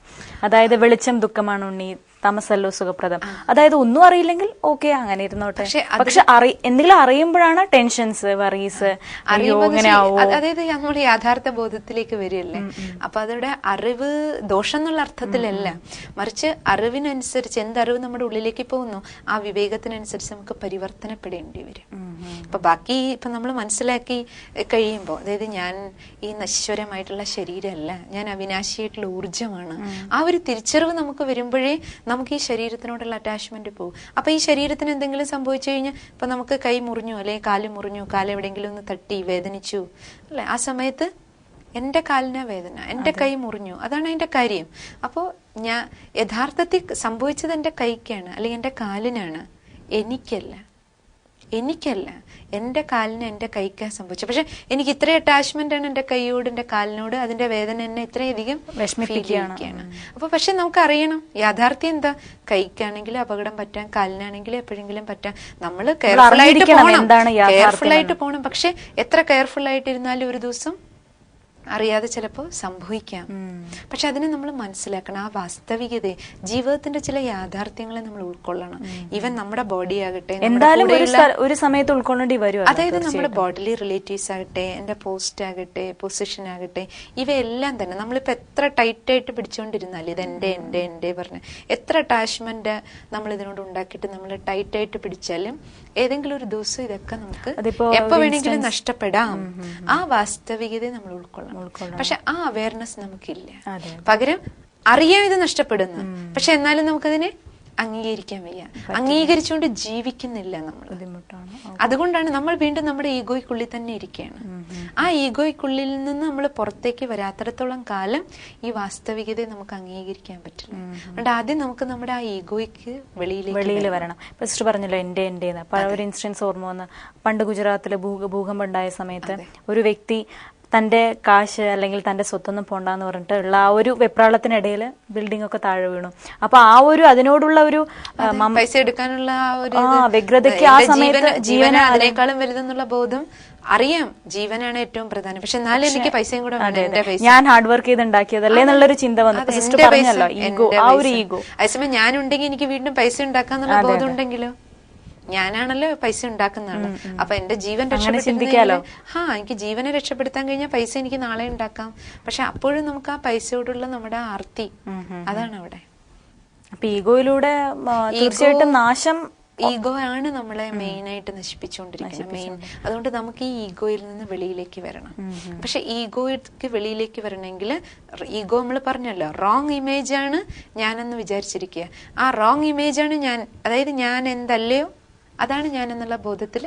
അതായത് വെളിച്ചം ദുഃഖമാണ് ഉണ്ണി. തമസല്ലോ സുഖപ്രദം. അതായത് ഒന്നും അറിയില്ലെങ്കിൽ ഓക്കെ അങ്ങനെ ഇരുന്നോട്ടെ. പക്ഷെ അറി എന്തെങ്കിലും അറിയുമ്പോഴാണ് ടെൻഷൻസ് വറീസ് അതായത് നമ്മൾ യാഥാർത്ഥ ബോധത്തിലേക്ക് വരികയല്ലേ? അപ്പൊ അതോടെ അറിവ് ദോഷം എന്നുള്ള അർത്ഥത്തിലല്ല. മറിച്ച് അറിവിനനുസരിച്ച് എന്തറിവ് നമ്മുടെ ഉള്ളിലേക്ക് പോകുന്നു ആ വിവേകത്തിനനുസരിച്ച് നമുക്ക് പരിവർത്തനപ്പെടേണ്ടി വരും. അപ്പൊ ബാക്കി ഇപ്പൊ നമ്മൾ മനസ്സിലാക്കി കഴിയുമ്പോൾ അതായത് ഞാൻ ഈ നശ്വരമായിട്ടുള്ള ശരീരമല്ല ഞാൻ അവിനാശിയായിട്ടുള്ള ഊർജമാണ്. ആ ഒരു തിരിച്ചറിവ് നമുക്ക് വരുമ്പോഴേ നമുക്ക് ഈ ശരീരത്തിനോടുള്ള അറ്റാച്ച്മെന്റ് പോകും. അപ്പൊ ഈ ശരീരത്തിന് എന്തെങ്കിലും സംഭവിച്ചു കഴിഞ്ഞാൽ ഇപ്പൊ നമുക്ക് കൈ മുറിഞ്ഞു അല്ലെ കാൽ മുറിഞ്ഞു കാൽ എവിടെയെങ്കിലും ഒന്ന് തട്ടി വേദനിച്ചു അല്ലെ? ആ സമയത്ത് എന്റെ കാലിന വേദന എന്റെ കൈ മുറിഞ്ഞു അതാണ് അതിന്റെ കാര്യം. അപ്പോ ഞാൻ യഥാർത്ഥത്തിൽ സംഭവിച്ചത് എന്റെ കൈക്കാണ് അല്ലെങ്കിൽ എന്റെ കാലിനാണ് എനിക്കല്ല. എനിക്കല്ല. എന്റെ കാലിന് എന്റെ കൈക്കാ സംഭവിച്ചു പക്ഷെ എനിക്ക് ഇത്രയും അറ്റാച്ച്മെന്റ് ആണ് എന്റെ കൈയോട് എന്റെ കാലിനോട് അതിന്റെ വേദന എന്നെ ഇത്രയധികം വിഷമിപ്പിക്കുകയാണ്. അപ്പൊ പക്ഷെ നമുക്ക് അറിയണം യാഥാർത്ഥ്യം എന്താ? കൈക്കാണെങ്കിലും അപകടം പറ്റാം കാലിനാണെങ്കിലും എപ്പോഴെങ്കിലും പറ്റാം. നമ്മൾ കെയർഫുൾ ആയിട്ട് പോകണം കെയർഫുൾ ആയിട്ട് പോകണം പക്ഷെ എത്ര കെയർഫുൾ ആയിട്ടിരുന്നാലും ഒരു ദിവസം അറിയാതെ ചിലപ്പോൾ സംഭവിക്കാം. പക്ഷെ അതിനെ നമ്മൾ മനസ്സിലാക്കണം. ആ വാസ്തവികതയെ ജീവിതത്തിന്റെ ചില യാഥാർത്ഥ്യങ്ങളെ നമ്മൾ ഉൾക്കൊള്ളണം. ഈവൻ നമ്മുടെ ബോഡി ആകട്ടെ എന്തായാലും ഒരു സമയത്ത് ഉൾക്കൊള്ളേണ്ടി വരും അതായത് നമ്മുടെ ബോഡിലി റിലേറ്റീവ്സ് ആകട്ടെ എന്റെ പോസ്റ്റ് ആകട്ടെ പൊസിഷൻ ആകട്ടെ ഇവയെല്ലാം തന്നെ നമ്മളിപ്പോ എത്ര ടൈറ്റ് ആയിട്ട് പിടിച്ചുകൊണ്ടിരുന്നാൽ ഇത് എന്റെ എന്റെ എന്റെ പറഞ്ഞ് എത്ര അറ്റാച്ച്മെന്റ് നമ്മൾ ഇതിനോട് ഉണ്ടാക്കിയിട്ട് നമ്മൾ ടൈറ്റ് ആയിട്ട് പിടിച്ചാലും ഏതെങ്കിലും ഒരു ദിവസം ഇതൊക്കെ നമുക്ക് എപ്പോ വേണമെങ്കിലും നഷ്ടപ്പെടാം. ആ വാസ്തവികതയെ നമ്മൾ ഉൾക്കൊള്ളണം. പക്ഷെ ആ അവയർനെസ് നമുക്കില്ല. പകരം അറിയാം ഇത് നഷ്ടപ്പെടുന്നു. പക്ഷെ എന്നാലും നമുക്കതിനെ അംഗീകരിക്കാൻ വയ്യ. അംഗീകരിച്ചുകൊണ്ട് ജീവിക്കുന്നില്ല നമ്മൾ. ബുദ്ധിമുട്ടാണ്. അതുകൊണ്ടാണ് നമ്മൾ വീണ്ടും നമ്മുടെ ഈഗോയ്ക്കുള്ളിൽ തന്നെ ഇരിക്കുകയാണ്. ആ ഈഗോയ്ക്കുള്ളിൽ നിന്ന് നമ്മൾ പുറത്തേക്ക് വരാത്തിടത്തോളം കാലം ഈ വാസ്തവികതയെ നമുക്ക് അംഗീകരിക്കാൻ പറ്റില്ല. അതുകൊണ്ട് ആദ്യം നമുക്ക് നമ്മുടെ ആ ഈഗോയ്ക്ക് വെളിയിലേക്ക് വെളിയിൽ വരണം. ഫസ്റ്റ് ഇപ്പൊ സിസ്റ്റർ പറഞ്ഞല്ലോ എന്റെ എന്റെ ഒരു ഇൻസിഡൻസ് ഓർമ്മ വന്ന പണ്ട് ഗുജറാത്തിലെ ഭൂകമ്പം ഉണ്ടായ സമയത്ത് ഒരു വ്യക്തി തന്റെ കാശ് അല്ലെങ്കിൽ തന്റെ സ്വത്തൊന്നും പോണ്ടെന്ന് പറഞ്ഞിട്ട് ഉള്ള ആ ഒരു വെപ്രാളത്തിനിടയിൽ ബിൽഡിംഗ് ഒക്കെ താഴെ വീണു. അപ്പൊ ആ ഒരു അതിനോടുള്ള ഒരു പൈസ എടുക്കാനുള്ള ആ വ്യഗ്രതയ്ക്ക് ആ സമയത്ത് ജീവന- ജീവന ജീവനാ അത് അതിനേക്കാളും വലുതെന്നുള്ള ബോധം അറിയാം. ജീവനാണ് ഏറ്റവും പ്രധാനം. പക്ഷെ എന്നാലും എനിക്ക് പൈസയും കൂടെ ഞാൻ ഹാർഡ് വർക്ക് ചെയ്ത് ഉണ്ടാക്കിയതല്ലേ എന്നുള്ളൊരു ചിന്ത വന്നു. സിസ്റ്റർ പറഞ്ഞല്ലോ ഈഗോ ആ ഒരു. ഈഗോ അതേസമയം ഞാനുണ്ടെങ്കിൽ എനിക്ക് വീണ്ടും പൈസ ഉണ്ടാക്കാന്നുള്ള ബോധം. ഉണ്ടെങ്കിലോ? ഞാനാണല്ലോ പൈസ ഉണ്ടാക്കുന്നതാണ്. അപ്പൊ എന്റെ ജീവൻ ചിന്തിക്കാലോ. ഹാ എനിക്ക് ജീവനെ രക്ഷപ്പെടുത്താൻ കഴിഞ്ഞാൽ പൈസ എനിക്ക് നാളെ ഉണ്ടാക്കാം. പക്ഷെ അപ്പോഴും നമുക്ക് ആ പൈസയോടുള്ള നമ്മുടെ ആർത്തി അതാണ് അവിടെ. അപ്പൊ ഈഗോയിലൂടെ തീർച്ചയായിട്ടും നാശം ഈഗോ ആണ് നമ്മളെ മെയിൻ ആയിട്ട് നശിപ്പിച്ചുകൊണ്ടിരിക്കുന്നത്. മെയിൻ അതുകൊണ്ട് നമുക്ക് ഈ ഈഗോയിൽ നിന്ന് വെളിയിലേക്ക് വരണം. പക്ഷെ ഈഗോയ്ക്ക് വെളിയിലേക്ക് വരണമെങ്കിൽ ഈഗോ നമ്മൾ പറഞ്ഞല്ലോ റോങ് ഇമേജ് ആണ് ഞാനെന്ന് വിചാരിച്ചിരിക്കുക. ആ റോങ് ഇമേജ് ആണ് ഞാൻ അതായത് ഞാൻ എന്തല്ലയോ അതാണ് ഞാൻ എന്നുള്ള ബോധത്തിൽ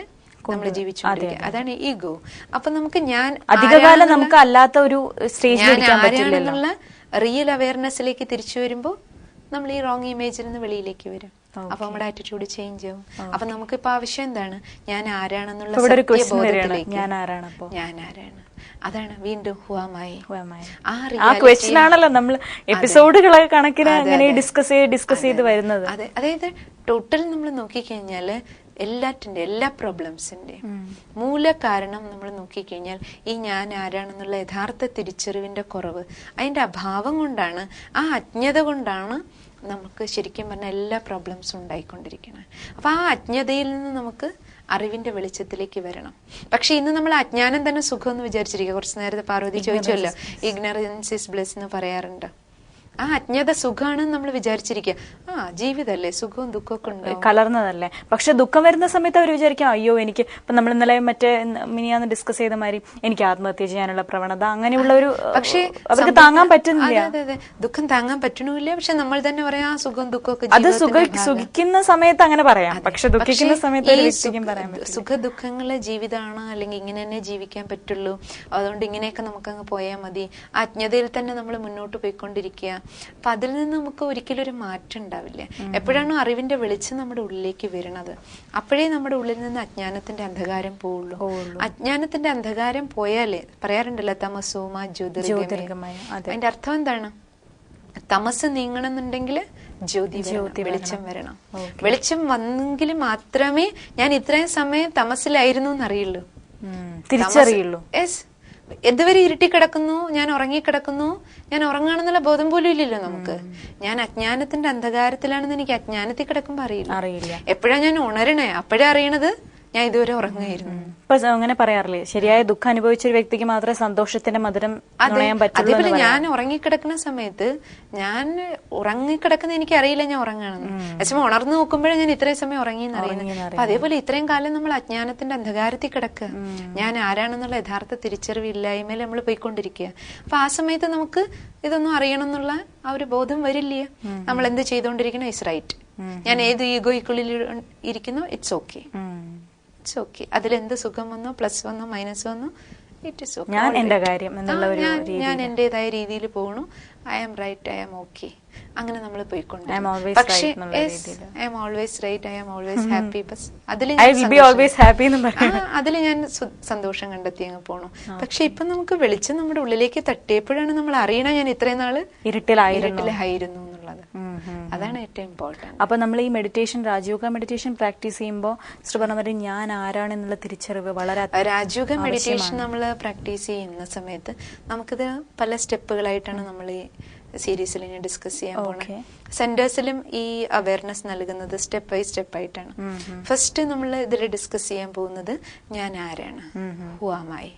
നമ്മൾ ജീവിച്ചു അതാണ് ഈഗോ അപ്പൊ നമുക്ക് ഞാൻ അധികകാലം നമുക്ക് അല്ലാത്ത ഒരു ഞാൻ ആരാണെന്നുള്ള റിയൽ അവയർനെസ്സിലേക്ക് തിരിച്ചു വരുമ്പോൾ നമ്മൾ ഈ റോങ് ഇമേജിൽ നിന്ന് വെളിയിലേക്ക് വരും. അപ്പൊ നമ്മുടെ ആറ്റിറ്റ്യൂഡ് ചേഞ്ച് ആവും. അപ്പൊ നമുക്കിപ്പോ ആവശ്യം എന്താണ്? ഞാൻ ആരാണെന്നുള്ള ഞാൻ ആരാണ് അതാണ് വീണ്ടും ഹുവാമായി ആ ക്വസ്റ്റ്യൻ ആണല്ലോ നമ്മൾ എപ്പിസോഡുകളെ കണക്കിന് അങ്ങനെ ഡിസ്കസ് ചെയ്ത് ഡിസ്കസ് ചെയ്ത് വരുന്നത്. അതെ അതായത് ടോട്ടൽ നമ്മൾ നോക്കിക്കഴിഞ്ഞാൽ എല്ലാറ്റിന്റെ എല്ലാ പ്രോബ്ലംസിന്റെ മൂല കാരണം നമ്മൾ നോക്കിക്കഴിഞ്ഞാൽ ഈ ഞാൻ ആരാണെന്നുള്ള യഥാർത്ഥ തിരിച്ചറിവിന്റെ കുറവ് അതിന്റെ അഭാവം കൊണ്ടാണ് ആ അജ്ഞത കൊണ്ടാണ് നമുക്ക് ശരിക്കും പറഞ്ഞ എല്ലാ പ്രോബ്ലംസും ഉണ്ടായിക്കൊണ്ടിരിക്കുന്നത്. അപ്പൊ ആ അജ്ഞതയിൽ നിന്ന് നമുക്ക് അറിവിന്റെ വെളിച്ചത്തിലേക്ക് വരണം. പക്ഷെ ഇന്ന് നമ്മൾ അജ്ഞാനം തന്നെ സുഖം എന്ന് വിചാരിച്ചിരിക്കുക. കുറച്ച് നേരത്തെ പാർവതി ചോദിച്ചല്ലോ ഇഗ്നറൻസ് ഇസ് ബ്ലെസ് എന്ന് പറയാറുണ്ട്. ആ അജ്ഞത സുഖാണെന്ന് നമ്മൾ വിചാരിച്ചിരിക്കുക ആ ജീവിതല്ലേ സുഖവും ദുഃഖവും ഒക്കെ ഉണ്ടാവും. കലർന്നതല്ലേ? പക്ഷെ ദുഃഖം വരുന്ന സമയത്ത് അവർ വിചാരിക്കും അയ്യോ എനിക്ക് ഇപ്പൊ നമ്മൾ ഇന്നലെ മറ്റേ മിനിയാന്ന് ഡിസ്കസ് ചെയ്ത മാതിരി എനിക്ക് ആത്മഹത്യ ചെയ്യാനുള്ള പ്രവണത അങ്ങനെയുള്ള ഒരു പക്ഷേ അവർക്ക് താങ്ങാൻ പറ്റുന്നില്ല. അതെ, അതെ. ദുഃഖം താങ്ങാൻ പറ്റണില്ല പക്ഷെ നമ്മൾ തന്നെ പറയാം ആ സുഖം ദുഃഖമൊക്കെ അത് സുഖ സുഖിക്കുന്ന സമയത്ത് അങ്ങനെ പറയാം. പക്ഷെ ദുഃഖിക്കുന്ന സമയത്ത് സുഖ- ദുഃഖങ്ങളെ ജീവിതമാണ് അല്ലെങ്കിൽ ഇങ്ങനെ തന്നെ ജീവിക്കാൻ പറ്റുള്ളൂ. അതുകൊണ്ട് ഇങ്ങനെയൊക്കെ നമുക്ക് അങ്ങ് പോയാൽ മതി. ആ അജ്ഞതയിൽ തന്നെ നമ്മൾ മുന്നോട്ട് പോയിക്കൊണ്ടിരിക്കുക. അപ്പൊ അതിൽ നിന്ന് നമുക്ക് ഒരിക്കലും ഒരു മാറ്റം ഉണ്ടാവില്ല. എപ്പോഴാണോ അറിവിന്റെ വെളിച്ചം നമ്മുടെ ഉള്ളിലേക്ക് വരുന്നത് അപ്പോഴേ നമ്മുടെ ഉള്ളിൽ നിന്ന് അജ്ഞാനത്തിന്റെ അന്ധകാരം പോവുള്ളൂ. അജ്ഞാനത്തിന്റെ അന്ധകാരം പോയാലേ പറയാറുണ്ടല്ലോ തമസോമ ജ്യോതിർഗമയ ജ്യോതിർഗമയ, അതെ. അതിന്റെ അർത്ഥം എന്താണ്? തമസ് നീങ്ങണമെന്നുണ്ടെങ്കിൽ ജ്യോതി ജ്യോതി വെളിച്ചം വരണം. വെളിച്ചം വന്നെങ്കിൽ മാത്രമേ ഞാൻ ഇത്രയും സമയം തമസിലായിരുന്നു എന്നറിയുള്ളൂ. തിരിച്ചറിയുള്ളൂ. യെസ് ഇതുവരെ ഇരുട്ടി കിടക്കുന്നു? ഞാൻ ഉറങ്ങിക്കിടക്കുന്നു ഞാൻ ഉറങ്ങാണെന്നുള്ള ബോധം പോലും ഇല്ലല്ലോ നമുക്ക്. ഞാൻ അജ്ഞാനത്തിന്റെ അന്ധകാരത്തിലാണെന്ന് എനിക്ക് അജ്ഞാനത്തിൽ കിടക്കുമ്പോ അറിയില്ല. അറിയില്ല. എപ്പോഴാ ഞാൻ ഉണരണേ? അപ്പോഴേ അറിയണത്? ഞാൻ ഇതുവരെ ഉറങ്ങുകയായിരുന്നു. ഇപ്പൊ അങ്ങനെ പറയാറില്ലേ? ശരിയായ ദുഃഖം അനുഭവിച്ച ഒരു വ്യക്തിക്ക് മാത്രമേ സന്തോഷത്തിന്റെ മധുരം അതേപോലെ ഞാൻ ഉറങ്ങിക്കിടക്കുന്ന സമയത്ത് ഞാൻ ഉറങ്ങിക്കിടക്കുന്ന എനിക്ക് അറിയില്ല ഞാൻ ഉറങ്ങാണെന്ന് പക്ഷെ ഉണർന്നു നോക്കുമ്പോഴേ ഞാൻ ഇത്രയും സമയം ഉറങ്ങി അറിയുന്നത്. അപ്പൊ അതേപോലെ ഇത്രയും കാലം നമ്മൾ അജ്ഞാനത്തിന്റെ അന്ധകാരത്തിൽ കിടക്കുക. ഞാൻ ആരാണെന്നുള്ള യഥാർത്ഥ തിരിച്ചറിവ് ഇല്ലായ്മയിൽ നമ്മൾ പോയിക്കൊണ്ടിരിക്കുക. അപ്പൊ ആ സമയത്ത് നമുക്ക് ഇതൊന്നും അറിയണം എന്നുള്ള ആ ഒരു ബോധം വരില്ല. നമ്മൾ എന്ത് ചെയ്തുകൊണ്ടിരിക്കണം ഇസ് റൈറ്റ് ഞാൻ ഏത് ഈഗോയ്ക്കുള്ളിൽ ഇരിക്കുന്നു? It's okay. ഇറ്റ്സ് ഓക്കെ അതിലെന്ത് സുഖം വന്നോ? പ്ലസ് വന്നോ മൈനസ് വന്നോ? ഇറ്റ് ഇസ് ഞാൻ എന്റെ കാര്യം എന്നുള്ള ഒരു ഞാൻ. എന്റേതായ രീതിയിൽ പോകണു I am right I am okay അങ്ങനെ നമ്മൾ പോയിക്കൊണ്ട് പക്ഷേ. I am always right I am always happy bus അതിൽ അതിൽ ഞാൻ സന്തോഷം കണ്ടെത്തി അങ്ങ് പോണു. പക്ഷെ ഇപ്പൊ നമുക്ക് വെളിച്ചം നമ്മുടെ ഉള്ളിലേക്ക് തട്ടിയപ്പോഴാണ് നമ്മൾ അറിയണ ഞാൻ ഇത്രയും നാൾ ഇരുട്ടിലായിരുന്നു. ഇരുട്ടിലായിരുന്നു എന്നുള്ളത്. അതാണ് ഏറ്റവും ഇമ്പോർട്ടന്റ് അപ്പോൾ നമ്മൾ ഈ മെഡിറ്റേഷൻ രാജയോഗ മെഡിറ്റേഷൻ പ്രാക്ടീസ് ചെയ്യുമ്പോൾ സിസ്റ്റർ പറഞ്ഞ മാതിരി ഞാൻ ആരാണെന്നുള്ള തിരിച്ചറിവ് വളരെ രാജയോഗ മെഡിറ്റേഷൻ നമ്മൾ പ്രാക്ടീസ് ചെയ്യുന്ന സമയത്ത് നമുക്കിത് പല സ്റ്റെപ്പുകളായിട്ടാണ് നമ്മൾ ഈ സീരീസിൽ ഇനി ഡിസ്കസ് ചെയ്യാൻ. പോകുന്നത് സെന്റേഴ്സിലും ഈ അവയർനെസ് നൽകുന്നത് സ്റ്റെപ്പ് ബൈ സ്റ്റെപ്പ് ആയിട്ടാണ്. ഫസ്റ്റ് നമ്മൾ ഇതിൽ ഡിസ്കസ് ചെയ്യാൻ പോകുന്നത് ഞാൻ ആരാണ്. ഹുവാമായി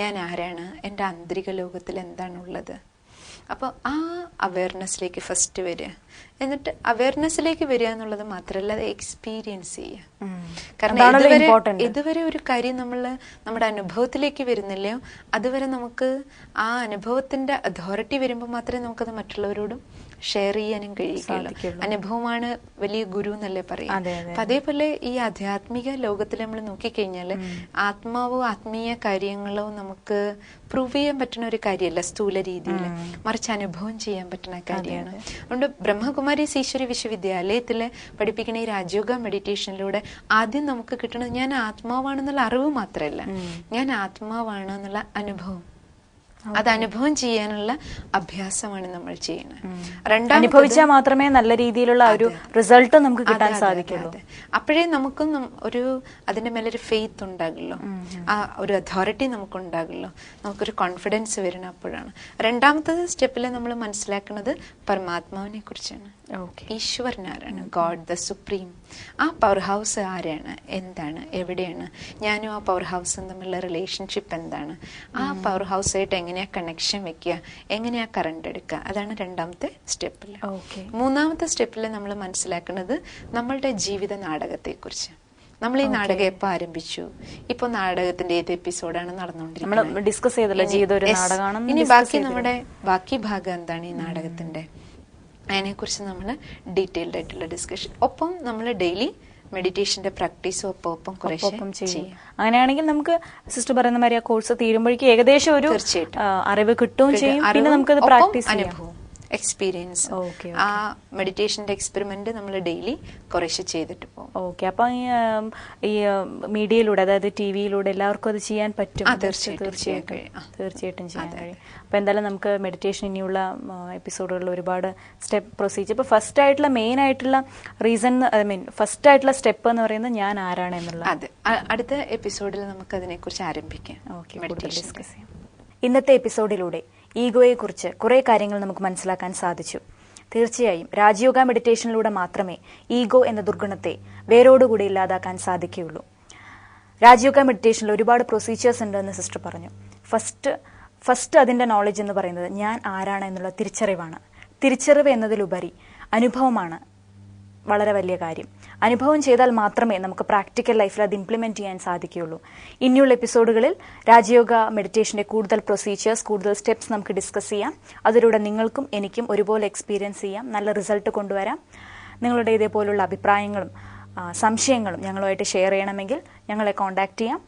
ഞാൻ ആരാണ്? എന്റെ ആന്തരിക ലോകത്തിൽ എന്താണുള്ളത്? അപ്പോൾ ആ അവയർനെസ്സിലേക്ക് ഫസ്റ്റ് വരിക. എന്നിട്ട് അവയർനെസ്സിലേക്ക് വരിക എന്നുള്ളത് മാത്രമല്ല അത് എക്സ്പീരിയൻസ് ചെയ്യുക. കാരണം ഇതുവരെ ഇതുവരെ ഒരു കാര്യം നമ്മൾ നമ്മുടെ അനുഭവത്തിലേക്ക് വരുന്നില്ലയോ അതുവരെ നമുക്ക് ആ അനുഭവത്തിന്റെ അതോറിറ്റി വരുമ്പോൾ മാത്രമേ നമുക്കത് മറ്റുള്ളവരോടും ഷെയർ ചെയ്യാനും കഴിയുകയുള്ളൂ. അനുഭവമാണ് വലിയ ഗുരു എന്നല്ലേ പറയാം. അപ്പൊ അതേപോലെ ഈ ആധ്യാത്മിക ലോകത്തിൽ നമ്മൾ നോക്കിക്കഴിഞ്ഞാൽ ആത്മാവോ ആത്മീയ കാര്യങ്ങളോ നമുക്ക് പ്രൂവ് ചെയ്യാൻ പറ്റുന്ന ഒരു കാര്യമല്ല സ്ഥൂല രീതിയിൽ. മറിച്ച് അനുഭവം ചെയ്യാൻ പറ്റുന്ന കാര്യമാണ്. അതുകൊണ്ട് ബ്രഹ്മകുമാരി ഈശ്വരി വിശ്വവിദ്യാലയത്തിൽ പഠിപ്പിക്കുന്ന ഈ രാജയോഗ മെഡിറ്റേഷനിലൂടെ ആദ്യം നമുക്ക് കിട്ടുന്നത് ഞാൻ ആത്മാവാണെന്നുള്ള അറിവ് മാത്രമല്ല ഞാൻ ആത്മാവാണ് എന്നുള്ള അനുഭവം. അത് അനുഭവം ചെയ്യാനുള്ള അഭ്യാസമാണ് നമ്മൾ ചെയ്യുന്നത് അനുഭവിച്ചാൽ മാത്രമേ നല്ല രീതിയിലുള്ള ഒരു റിസൾട്ട് നമുക്ക് കിട്ടാൻ സാധിക്കുള്ളൂ. അപ്പോഴേ നമുക്കും ഒരു അതിന്റെ മേലെ ഒരു ഫെയ്ത്ത് ഉണ്ടാകുള്ളൂ ആ ഒരു അതോറിറ്റി നമുക്ക് ഉണ്ടാകുള്ളൂ നമുക്കൊരു കോൺഫിഡൻസ് വരണം അപ്പോഴാണ്. രണ്ടാമത്തെ സ്റ്റെപ്പിൽ നമ്മൾ മനസ്സിലാക്കുന്നത് പരമാത്മാവിനെ കുറിച്ചാണ് ഈശ്വരനാരാണ്. ഗോഡ് ദ സുപ്രീം ആ പവർ ഹൗസ് ആരാണ്? എന്താണ്? എവിടെയാണ്? ഞാനും ആ പവർ ഹൗസും തമ്മിലുള്ള റിലേഷൻഷിപ്പ് എന്താണ്? ആ പവർ ഹൗസായിട്ട് എങ്ങനെയാ കണക്ഷൻ വെക്കുക? എങ്ങനെയാ കറണ്ട് എടുക്കുക? അതാണ് രണ്ടാമത്തെ സ്റ്റെപ്പിൽ ഓക്കെ മൂന്നാമത്തെ സ്റ്റെപ്പിൽ നമ്മൾ മനസ്സിലാക്കുന്നത് നമ്മളുടെ ജീവിത നാടകത്തെക്കുറിച്ച്. നമ്മൾ ഈ നാടകം എപ്പൊ ആരംഭിച്ചു? ഇപ്പൊ നാടകത്തിന്റെ ഏത് എപ്പിസോഡാണ് നടന്നുകൊണ്ടിരിക്കുന്നത് ഡിസ്കസ് ചെയ്തല്ലോ ജീവിതം. ഇനി ബാക്കി നമ്മുടെ ബാക്കി ഭാഗം എന്താണ് ഈ നാടകത്തിന്റെ? അതിനെക്കുറിച്ച് നമ്മൾ ഡീറ്റെയിൽഡ് ആയിട്ടുള്ള ഡിസ്കഷൻ ഒപ്പം നമ്മൾ ഡെയിലി മെഡിറ്റേഷന്റെ പ്രാക്ടീസും ഒപ്പം ഒപ്പം കുറേശ്ശെ ഒപ്പം ചെയ്യും. അങ്ങനെയാണെങ്കിൽ നമുക്ക് സിസ്റ്റർ പറയുന്ന മാതിരി ആ കോഴ്സ് തീരുമ്പോഴേക്കും ഏകദേശം ഒരു അറിവ് കിട്ടുകയും ചെയ്യും. പിന്നെ നമുക്ക് പ്രാക്ടീസ് ചെയ്യാം. അനുഭവം. എക്സ്പീരിയൻസ് ഓക്കെ ആ മെഡിറ്റേഷന്റെ എക്സ്പെരിമെന്റ് നമ്മൾ ഡെയിലി കുറേശ്ശെ ചെയ്തിട്ട് പോകും. ഓക്കെ അപ്പൊ ഈ, മീഡിയയിലൂടെ അതായത് ടി വിയിലൂടെ എല്ലാവർക്കും അത് ചെയ്യാൻ പറ്റും. തീർച്ചയായിട്ടും. തീർച്ചയായിട്ടും. ചെയ്യാൻ കഴിയും. അപ്പൊ എന്തായാലും നമുക്ക് മെഡിറ്റേഷൻ ഇനിയുള്ള എപ്പിസോഡുകളിൽ ഒരുപാട് സ്റ്റെപ്പ് പ്രൊസീജിയർ ഇപ്പൊ ഫസ്റ്റ് ആയിട്ടുള്ള മെയിൻ ആയിട്ടുള്ള റീസൺ ഐ മീൻ ഫസ്റ്റ് ആയിട്ടുള്ള സ്റ്റെപ്പ് എന്ന് പറയുന്നത് ഞാൻ ആരാണ് എന്നുള്ള അതെ. അടുത്ത എപ്പിസോഡിൽ നമുക്ക് അതിനെക്കുറിച്ച് ആരംഭിക്കാം. ഓക്കെ ഡിസ്കസ് ചെയ്യാം. ഇന്നത്തെ എപ്പിസോഡിലൂടെ ഈഗോയെക്കുറിച്ച് കുറേ കാര്യങ്ങൾ നമുക്ക് മനസ്സിലാക്കാൻ സാധിച്ചു. തീർച്ചയായും രാജയോഗ മെഡിറ്റേഷനിലൂടെ മാത്രമേ ഈഗോ എന്ന ദുർഗുണത്തെ വേരോടുകൂടി ഇല്ലാതാക്കാൻ സാധിക്കുകയുള്ളൂ. രാജയോഗ മെഡിറ്റേഷനിൽ ഒരുപാട് പ്രൊസീജിയേഴ്സ് ഉണ്ടെന്ന് സിസ്റ്റർ പറഞ്ഞു. ഫസ്റ്റ് ഫസ്റ്റ് അതിന്റെ നോളജ് എന്ന് പറയുന്നത് ഞാൻ ആരാണ് എന്നുള്ള തിരിച്ചറിവാണ്. തിരിച്ചറിവ് എന്നതിലുപരി അനുഭവമാണ് വളരെ വലിയ കാര്യം. അനുഭവം ചെയ്താൽ മാത്രമേ നമുക്ക് പ്രാക്ടിക്കൽ ലൈഫിൽ അത് ഇംപ്ലിമെന്റ് ചെയ്യാൻ സാധിക്കുകയുള്ളൂ. ഇനിയുള്ള എപ്പിസോഡുകളിൽ രാജയോഗ മെഡിറ്റേഷന്റെ കൂടുതൽ പ്രൊസീജിയേഴ്സ് കൂടുതൽ സ്റ്റെപ്സ് നമുക്ക് ഡിസ്കസ് ചെയ്യാം. അതിലൂടെ നിങ്ങൾക്കും എനിക്കും ഒരുപോലെ എക്സ്പീരിയൻസ് ചെയ്യാം. നല്ല റിസൾട്ട് കൊണ്ടുവരാം. നിങ്ങളുടെ ഇതേപോലുള്ള അഭിപ്രായങ്ങളും സംശയങ്ങളും ഞങ്ങളുമായിട്ട് ഷെയർ ചെയ്യണമെങ്കിൽ ഞങ്ങളെ കോൺടാക്ട് ചെയ്യാം.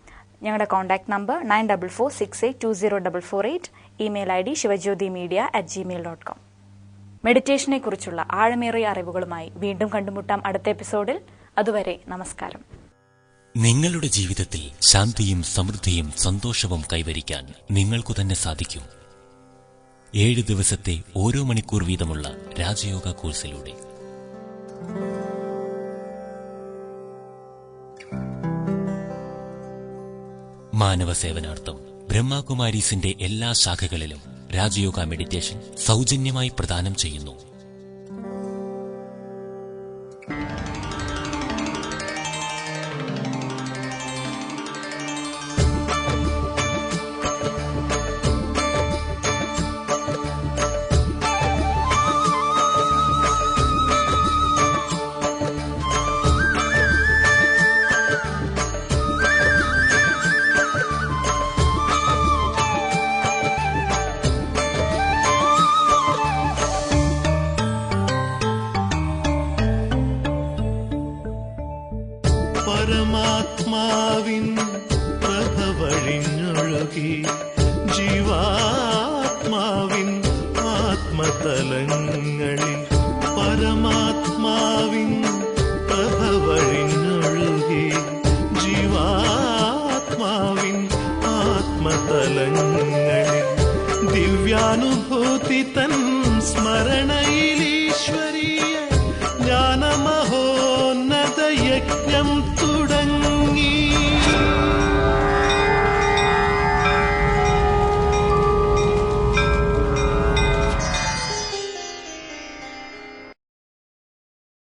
ഞങ്ങളുടെ contact number nine double four six eight two zero double four eight email I D Shivajyothi media at Gmail dot com മെഡിറ്റേഷനെ കുറിച്ചുള്ള ആഴമേറിയ അറിവുകളുമായി വീണ്ടും കണ്ടുമുട്ടാം അടുത്ത എപ്പിസോഡിൽ. അതുവരെ നമസ്കാരം. നിങ്ങളുടെ ജീവിതത്തിൽ ശാന്തിയും സമൃദ്ധിയും സന്തോഷവും കൈവരിക്കാൻ നിങ്ങൾക്കു തന്നെ സാധിക്കും. ഏഴ് ദിവസത്തെ ഓരോ മണിക്കൂർ വീതമുള്ള രാജയോഗ കോഴ്സിലൂടെ. മാനവ സേവനാർത്ഥം ബ്രഹ്മകുമാരീസിന്റെ എല്ലാ ശാഖകളിലും രാജയോഗ മെഡിറ്റേഷൻ സൗജന്യമായി പ്രദാനം ചെയ്യുന്നു. പരമാത്മാവിൻ പ്രഭവഴിഞ്ഞൊഴുകി ജീവാത്മാവിൻ ആത്മതലങ്ങളിൽ പരമാത്മാവിൻ പ്രഭവഴിഞ്ഞൊഴുകി ജീവാത്മാവിൻ ആത്മതലങ്ങളിൽ ദിവ്യാനുഭൂതി തൻ സ്മരണയിൽ